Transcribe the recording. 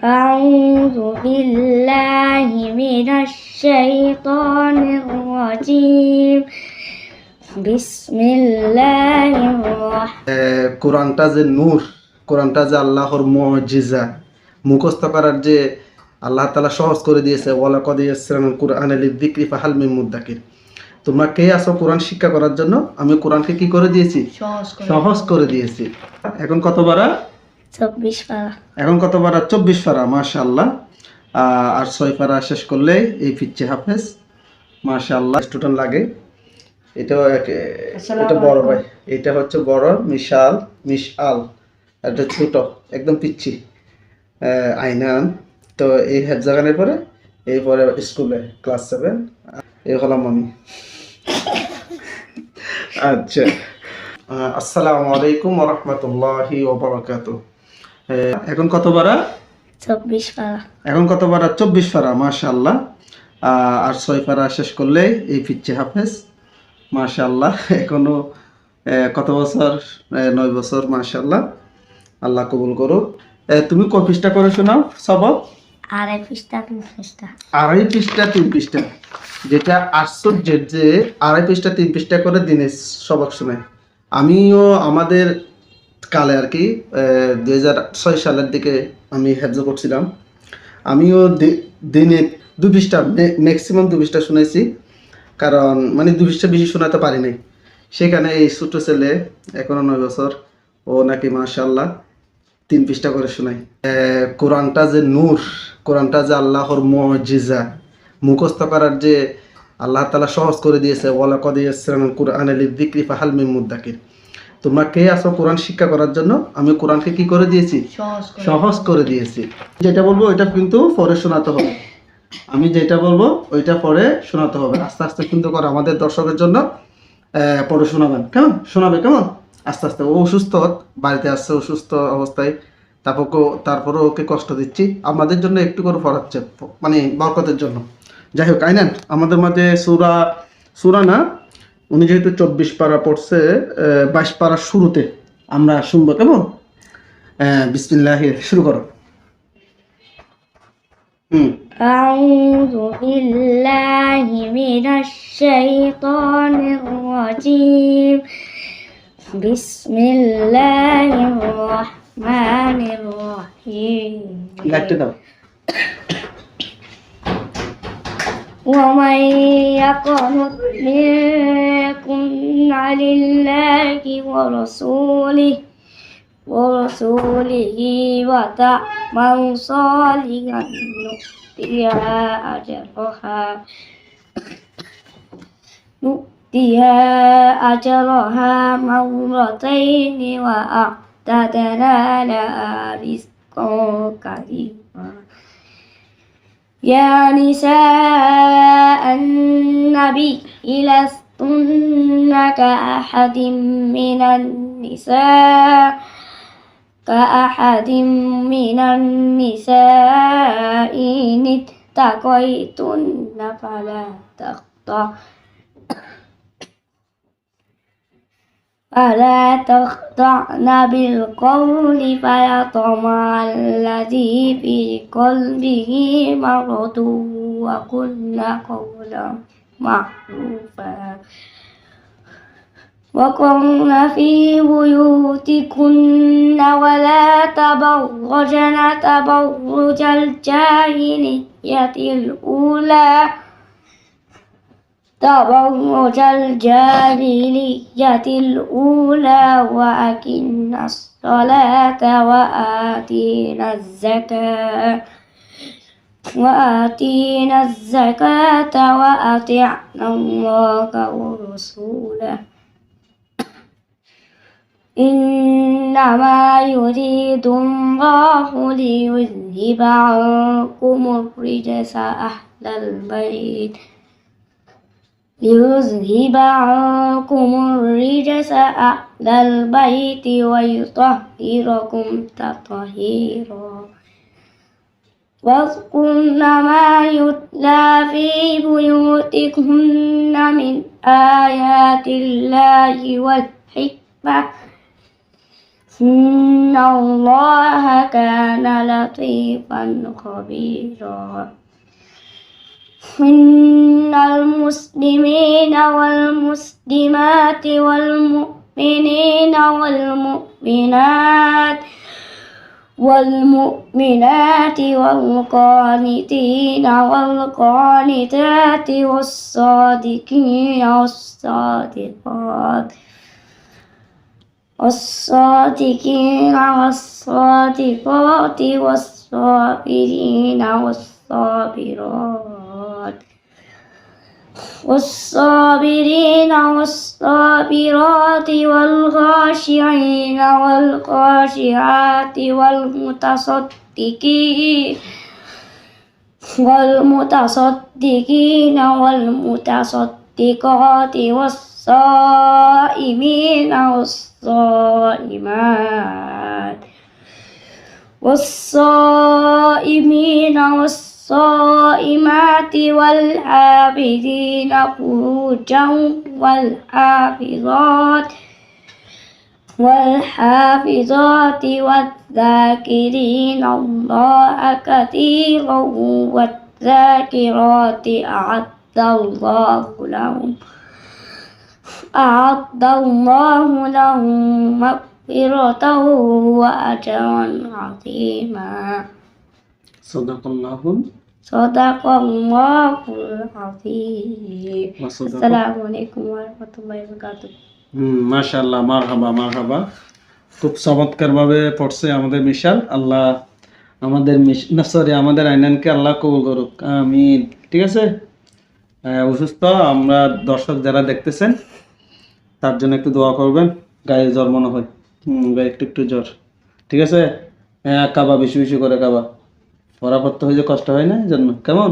أعوذ بالله من الشيطان الرجيم بسم الله الرحمن এ, কোরআনটা যে নূর কোরআনটা যে আল্লাহর মুজিজা মুখস্থ করার যে আল্লাহ তালা সহজ করে দিয়েছে ওয়ালা কদিয়াসলাম কোরআন আলী বিক্রি ফাহাল মিমুদ্দাকির তোমরা কে আসো কোরআন শিক্ষা করার জন্য আমি কোরআনকে কি করে দিয়েছি সহজ করে দিয়েছি এখন কত বারা চব্বিশ পারা। এখন কত বারা চব্বিশ পারা মাশাল্লাহ আর ছয় পারা শেষ করলে এই ফিচ্ছে হাফেজ। মাশাল্লাহ স্টুডেন্ট লাগে। এক- এটা বড় ভাই। এটা হচ্ছে বড় মিশাল মিশাল এটা ছোট একদম পিচ্ছি। আইনান। তো এই হেফজাগানের পরে এরপরে স্কুলে ক্লাস সেভেন। এই হলাম আমি। আচ্ছা। আসসালামু আলাইকুম রহমতুল্লাহি ওবরাকাত এখন কত বারা চব্বিশ পারা এখন কত পারা চব্বিশ পারা মাশাল্লাহ আর ছয় পারা শেষ করলে এই ফিচ্ছে হাফেজ। মাশাল্লাহ এখনও কত বছর? নয় বছর মাশাল্লাহ আল্লাহ কবুল করো তুমি ক পৃষ্ঠা করে শোনাও? সবক? আড়াই পৃষ্ঠা তিন পৃষ্ঠা। আড়াই পৃষ্ঠা তিন পৃষ্ঠা। যেটা আশ্চর্যের যে আড়াই পৃষ্ঠা তিন পৃষ্ঠা করে দিনে সবক শোনায়। আমিও আমাদের কালে আর কি দুই ছয় সালের দিকে আমি হেফজ করছিলাম। আমিও দিনে দু পৃষ্ঠা ম্যাক্সিমাম দু পৃষ্ঠা শুনেছি, কারণ মানে দু পৃষ্ঠা বেশি শোনাতে পারি নাই। সেখানে এই ছোট ছেলে, এখনও নয় বছর, ও নাকি মাশাল্লাহ তিন পৃষ্ঠা করে শোনাই কোরআনটা যে নূর, কোরআনটা যে আল্লাহর মুজিজা, মুখস্থ করার যে আল্লাহ তালা সহজ করে দিয়েছে ওয়ালা কদিয়াসলাম কোরআন আলী বিক্রি ফাহাল মিমুদ্দাকির তোমরা কে আসো কোরআন শিক্ষা করার জন্য? আমি কোরআনকে কি করে দিয়েছি? সহজ করে দিয়েছি। যেটা বলব ওইটা কিন্তু পরে শোনাতে হবে। আমি যেটা বলব ওইটা পরে শোনাতে হবে। আস্তে আস্তে কিন্তু করে আমাদের দর্শকের জন্য পরে শোনাবেন। কেমন? শোনাবে কেমন? আস্তে আস্তে। ও অসুস্থ বাড়িতে আসছে অসুস্থ অবস্থায়। তারপর তারপরে ওকে কষ্ট দিচ্ছি। আমাদের জন্য একটু করে পড়াচ্ছে মানে বরকতের জন্য। যাই হোক আইনান। আমাদের মাঝে সুরা সুরা না উনি যেহেতু চব্বিশ পারা পড়ছে আহ, বাইশ পাড়ার শুরুতে আমরা শুনবো কেমন বিসমিল্লাহ শুরু করো হুম أعوذ بالله من الشيطان الرجيم بسم الله الرحمن الرحيم লাইটটা দাও ومن يقنط منكن لله ورسوله ورسوله وتعمل صالحا نؤتها أجرها نؤتها أجرها مرتين وأعتدنا لها رزقا كريما يا نساء النبي لستن كأحد من النساء كأحد من النساء إن اتقيتن فلا تخضع فلا تخضعن بالقول فيطمع الذي في قلبه مرض وقلن قولا معروفا وقرن في بيوتكن ولا تبرجن تبرج الجاهلية الأولى. تبرج الجاهلية الأولى وأقمنا الصلاة وآتينا الزكاة. وآتينا الزكاة وأطعنا الله ورسوله. إنما يريد الله ليذهب عنكم الرجس أهل البيت. ليذهب عنكم الرجس أهل البيت ويطهركم تطهيرا. واذكرن ما يتلى في بيوتكن من آيات الله والحكمة. إن الله كان لطيفا خبيرا. إن المسلمين والمسلمات والمؤمنين والمؤمنات والمؤمنات والقانتين والقانتات والصادقين والصادقات والصادقين والصادقات والصابرين والصابرات والصابرين والصابرات والخاشعين والخاشعات والمتصدقين والمتصدقين والمتصدقات والصائمين والصائمات والصائمين والصائمات الصائمات والعابدين فروجا والحافظات والحافظات والذاكرين الله كثيرا والذاكرات أعد الله لهم أعد الله لهم مغفرة وأجرا عظيما. صدق الله. صدق الله العظيم وصدق السلام عليكم ورحمة الله وبركاته হুম মাশাআল্লাহ মারহাবা মারহাবা খুব চমৎকার ভাবে পড়ছে আমাদের মিশাল আল্লাহ আমাদের মিশ না সরি আমাদের আইনানকে আল্লাহ কবুল করুক আমিন ঠিক আছে আহ, অসুস্থ আমরা দর্শক যারা দেখতেছেন তার জন্য একটু দোয়া করবেন গায়ে জ্বর মনে হয় হুম গায়ে একটু একটু জ্বর ঠিক আছে হ্যাঁ কাবা বেশি বেশি করে কাবা পড়া পড়তে হয়ে যে কষ্ট হয় না এই জন্য কেমন?